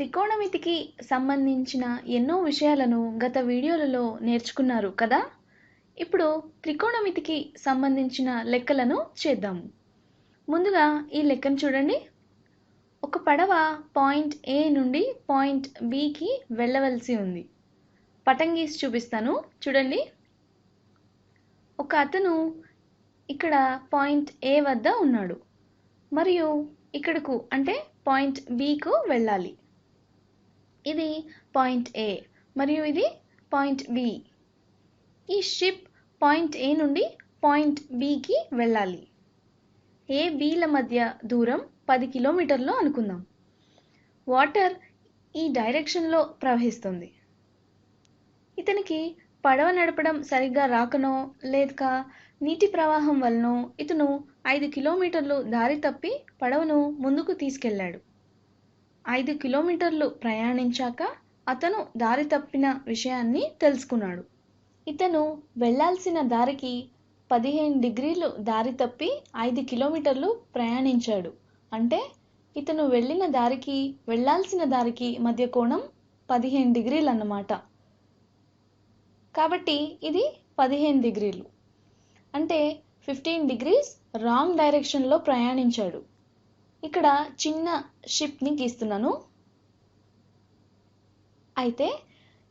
త్రికోణమితికి సంబంధించిన ఎన్నో విషయాలను గత వీడియోలలో నేర్చుకున్నారు కదా? ఇప్పుడు త్రికోణమితికి సంబంధించిన లెక్కలను చేద్దాము ముందుగా ఈ లెక్కను చూడండి. ఒక పడవ పాయింట్ ఏ నుండి పాయింట్ బికి వెళ్ళవలసి ఉంది. పటం గీసి చూపిస్తాను. చూడండి. ఒక అతను ఇక్కడ పాయింట్ ఏ వద్ద ఉన్నాడు. మరియు ఇక్కడకు అంటే పాయింట్ బికు వెళ్ళాలి. ఇది పాయింట్ ఏ మరియు ఇది పాయింట్ బి ఈ షిప్ పాయింట్ ఏ నుండి పాయింట్ బికి వెళ్ళాలి. ఏ బీల మధ్య దూరం పది కిలోమీటర్లు అనుకుందాం. వాటర్ ఈ డైరెక్షన్లో ప్రవహిస్తుంది. ఇతనికి పడవ నడపడం సరిగ్గా రాకనో లేక నీటి ప్రవాహం వలనో ఇతను ఐదు కిలోమీటర్లు దారి తప్పి పడవను ముందుకు తీసుకెళ్ళాడు. ఐదు కిలోమీటర్లు ప్రయాణించాక అతను దారి తప్పిన విషయాన్ని తెలుసుకున్నాడు. ఇతను వెళ్ళాల్సిన దారికి పదిహేను డిగ్రీలు దారి తప్పి ఐదు కిలోమీటర్లు ప్రయాణించాడు. అంటే ఇతను వెళ్ళిన దారికి వెళ్ళాల్సిన దారికి మధ్య కోణం పదిహేను డిగ్రీలు అన్నమాట కాబట్టి ఇది పదిహేను డిగ్రీలు. అంటే ఫిఫ్టీన్ డిగ్రీస్ రాంగ్ డైరెక్షన్లో ప్రయాణించాడు. ఇక్కడ చిన్న షిప్ని గీస్తున్నాను. అయితే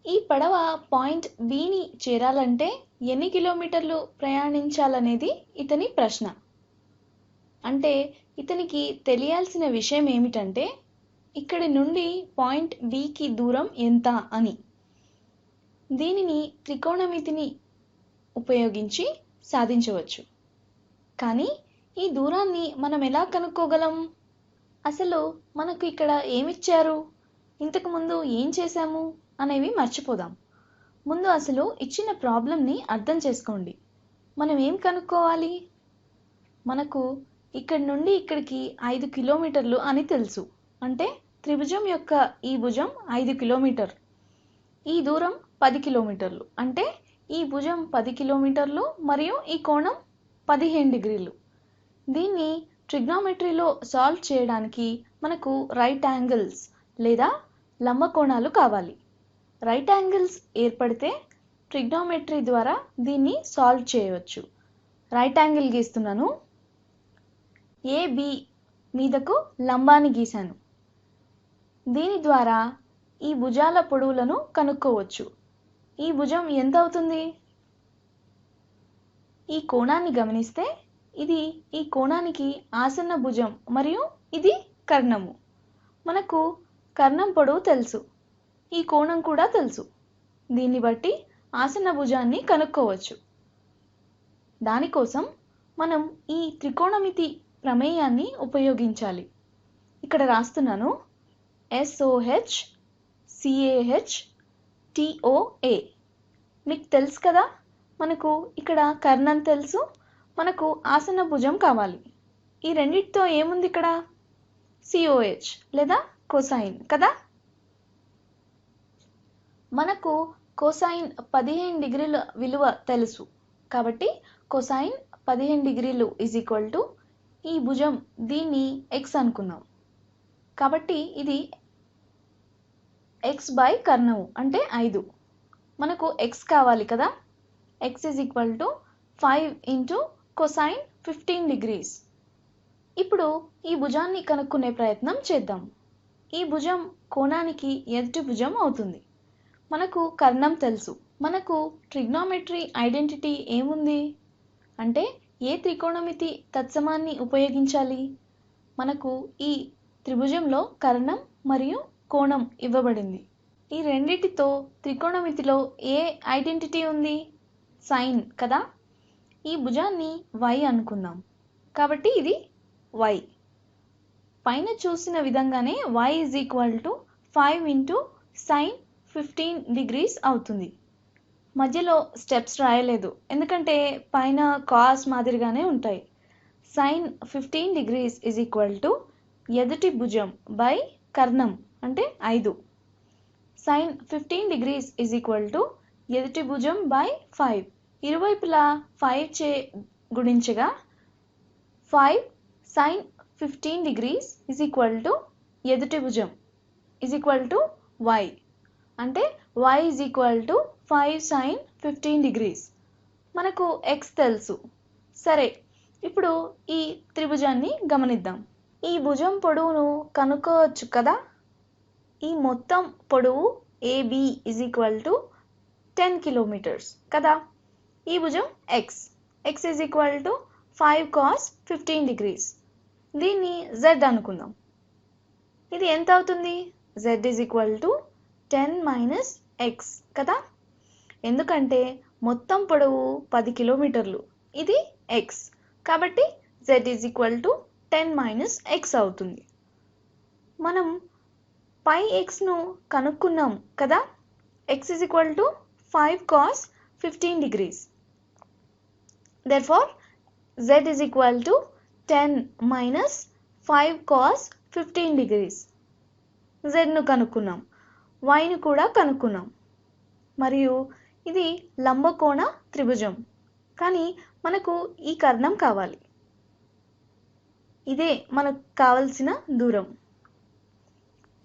ఈ పడవ పాయింట్ బిని చేరాలంటే ఎన్ని కిలోమీటర్లు ప్రయాణించాలనేది ఇతని ప్రశ్న. అంటే ఇతనికి తెలియాల్సిన విషయం ఏమిటంటే ఇక్కడి నుండి పాయింట్ బికి దూరం ఎంత అని. దీనిని త్రికోణమితిని ఉపయోగించి సాధించవచ్చు. కానీ ఈ దూరాన్ని మనం ఎలా కనుక్కోగలం? అసలు మనకు ఇక్కడ ఏమిచ్చారు? ఇంతకుముందు ఏం చేశాము? అనేవి మర్చిపోదాం. ముందు అసలు ఇచ్చిన ప్రాబ్లంని అర్థం చేసుకోండి. మనం ఏం కనుక్కోవాలి? మనకు ఇక్కడ నుండి ఇక్కడికి ఐదు కిలోమీటర్లు అని తెలుసు. అంటే త్రిభుజం యొక్క ఈ భుజం ఐదు కిలోమీటర్. ఈ దూరం పది కిలోమీటర్లు. అంటే ఈ భుజం పది కిలోమీటర్లు మరియు ఈ కోణం పదిహేను డిగ్రీలు. దీన్ని ట్రిగ్నామెట్రీలో సాల్వ్ చేయడానికి మనకు రైట్ యాంగిల్స్ లేదా లంబకోణాలు కావాలి. రైట్ యాంగిల్స్ ఏర్పడితే ట్రిగ్నామెట్రీ ద్వారా దీన్ని సాల్వ్ చేయవచ్చు. రైట్ యాంగిల్ గీస్తున్నాను. ఏబి మీదకు లంబాన్ని గీశాను. దీని ద్వారా ఈ భుజాల పొడవులను కనుక్కోవచ్చు. ఈ భుజం ఎంత అవుతుంది ఈ కోణాన్ని గమనిస్తే ఇది ఈ కోణానికి ఆసన్న భుజం మరియు ఇది కర్ణము. మనకు కర్ణం పొడవు తెలుసు. ఈ కోణం కూడా తెలుసు. దీన్ని బట్టి ఆసన్న భుజాన్ని కనుక్కోవచ్చు. దానికోసం మనం ఈ త్రికోణమితి ప్రమేయాన్ని ఉపయోగించాలి. ఇక్కడ రాస్తున్నాను ఎస్ఓహెచ్ సిఏహెచ్ టిఓఏ మీకు తెలుసు కదా? మనకు ఇక్కడ కర్ణం తెలుసు మనకు ఆసన భుజం కావాలి. ఈ రెండిటితో ఏముంది ఇక్కడ? సిఓహెచ్ లేదా కోసైన్ కదా? మనకు కోసైన్ పదిహేను డిగ్రీల విలువ తెలుసు. కాబట్టి కోసైన్ పదిహేను డిగ్రీలు ఈజ్ ఈక్వల్ టు ఈ భుజం దీన్ని ఎక్స్ అనుకున్నాం. కాబట్టి ఇది ఎక్స్ బై కర్ణము అంటే ఐదు. మనకు ఎక్స్ కావాలి కదా? X is equal to five into cosine fifteen degrees ఇప్పుడు ఈ భుజాన్ని కనుక్కునే ప్రయత్నం చేద్దాం. ఈ భుజం కోణానికి ఎదుటి భుజం అవుతుంది. మనకు కర్ణం తెలుసు. మనకు ట్రిగ్నోమెట్రీ ఐడెంటిటీ ఏముంది? అంటే ఏ త్రికోణమితి తత్సమాన్ని ఉపయోగించాలి? మనకు ఈ త్రిభుజంలో కర్ణం మరియు కోణం ఇవ్వబడింది. ఈ రెండిటితో త్రికోణమితిలో ఏ ఐడెంటిటీ ఉంది? సైన్ కదా? ఈ భుజాన్ని వై అనుకుందాం. కాబట్టి ఇది వై. పైన చూసిన విధంగానే Y is equal to five into sine fifteen degrees అవుతుంది. మధ్యలో స్టెప్స్ రాయలేదు. ఎందుకంటే పైన కాస్ మాదిరిగానే ఉంటాయి. Sine fifteen degrees is equal to ఎదుటి భుజం బై కర్ణం అంటే ఐదు. Sine fifteen degrees is equal to ఎదుటి భుజం బై ఫైవ్ ఇరువైపులా ఫైవ్ చే గుణించగా five sine fifteen degrees is equal to ఎదుటి భుజం ఇజ్ ఈక్వల్ టు వై అంటే Y is equal to five sine fifteen degrees మనకు ఎక్స్ తెలుసు. సరే ఇప్పుడు ఈ త్రిభుజాన్ని గమనిద్దాం. ఈ భుజం పొడవును కనుక్కోవచ్చు కదా? ఈ మొత్తం పొడవు A B is equal to ten kilometres కదా? ఈ భుజం X X is equal to five cos fifteen degrees దీన్ని జెడ్ అనుకుందాం. ఇది ఎంత అవుతుంది? Z is equal to ten minus X కదా? ఎందుకంటే మొత్తం పొడవు పది కిలోమీటర్లు. ఇది ఎక్స్ కాబట్టి Z is equal to ten minus X అవుతుంది. మనం పై ఎక్స్ను కనుక్కున్నాం కదా? X is equal to five cos fifteen degrees therefore Z is equal to ten minus five cos fifteen degrees జెడ్ను కనుక్కున్నాం. వైను కూడా కనుక్కున్నాం. మరియు ఇది లంబకోణ త్రిభుజం. కానీ మనకు ఈ కర్ణం కావాలి. ఇదే మనకు కావలసిన దూరం.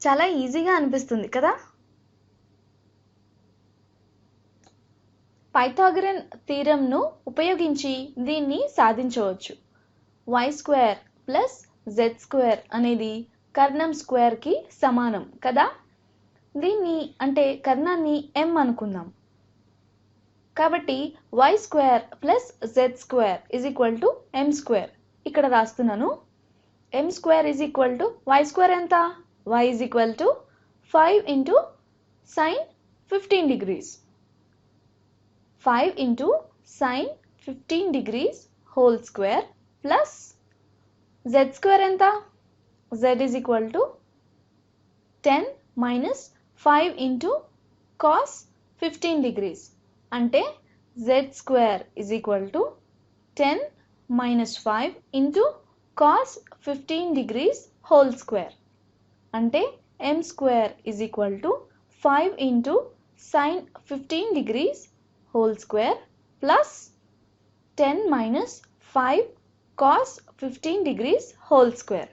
చాలా ఈజీగా అనిపిస్తుంది కదా? పైథాగరన్ థీరంను ఉపయోగించి దీన్ని సాధించవచ్చు. Y square plus Z square అనేది కర్ణం స్క్వేర్కి సమానం కదా? దీన్ని అంటే కర్ణాన్ని ఎం అనుకుందాం. కాబట్టి Y square plus Z square is equal to M square. ఇక్కడ రాస్తున్నాను. M square is equal to Y square ఎంత? Y is equal to five into sine fifteen degrees five into sine fifteen degrees whole square plus Z square ఎంత Z is equal to ten minus five into cos fifteen degrees అంటే Z square is equal to ten minus five into cos fifteen degrees whole square అంటే M square is equal to five into sine fifteen degrees whole square plus ten minus five cos fifteen degrees whole square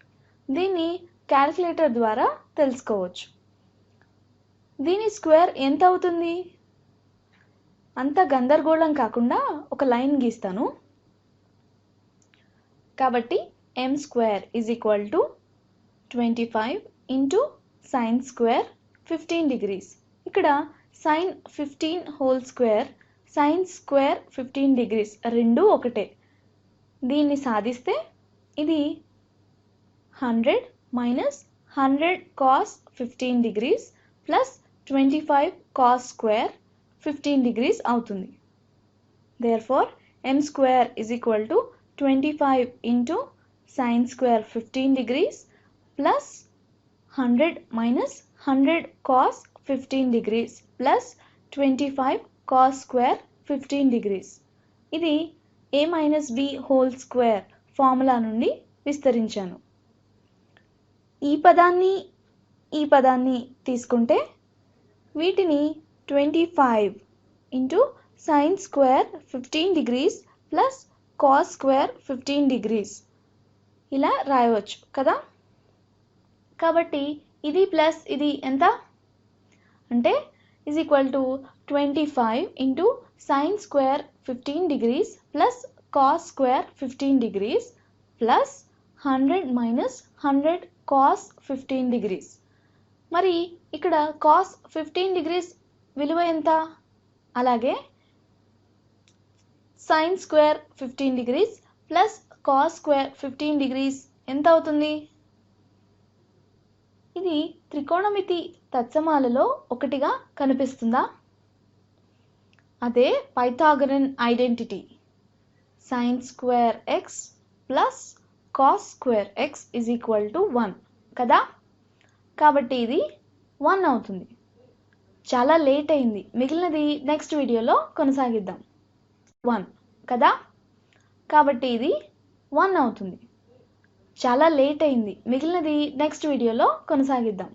దీన్ని calculator ద్వారా తెలుసుకోవచ్చు. దీని square ఎంత అవుతుంది? అంత గందరగోళం కాకుండా ఒక లైన్ గీస్తాను. కాబట్టి M square is equal to twenty five into sine square fifteen degrees ఇక్కడ sine fifteen whole square sine square fifteen degrees రెండు ఒకటే. దీన్ని సాధిస్తే ఇది hundred minus hundred cos fifteen degrees plus twenty five cos square fifteen degrees అవుతుంది. Therefore M square is equal to twenty five into sine square fifteen degrees plus hundred minus hundred cos fifteen degrees plus twenty five cos square fifteen degrees ఇది A minus B whole square formula నుండి విస్తరించాను. ఈ పదాన్ని ఈ పదాన్ని తీసుకుంటే వీటిని twenty five into sine square fifteen degrees plus cos square fifteen degrees ఇలా రాయవచ్చు కదా? కాబట్టి ఇది ప్లస్ ఇది ఎంత? అంటే is equal to twenty five into sine square fifteen degrees plus cos square fifteen degrees plus hundred minus hundred cos fifteen degrees మరి ఇక్కడ కాస్ ఫిఫ్టీన్ డిగ్రీస్ విలువ ఎంత? అలాగే sine square fifteen degrees plus cos square fifteen degrees ఎంత అవుతుంది? ఇది త్రికోణమితి తత్సమాలలో ఒకటిగా కనిపిస్తుందా? అదే Pythagorean identity. Sine square X plus cos square X is equal to one కదా? కాబట్టి ఇది వన్ అవుతుంది. చాలా లేట్ అయింది. మిగిలినది నెక్స్ట్ వీడియోలో కొనసాగిద్దాం. వన్ కదా? కాబట్టి ఇది వన్ అవుతుంది. చాలా లేట్ అయింది. మిగిలినది నెక్స్ట్ వీడియోలో కొనసాగిద్దాం.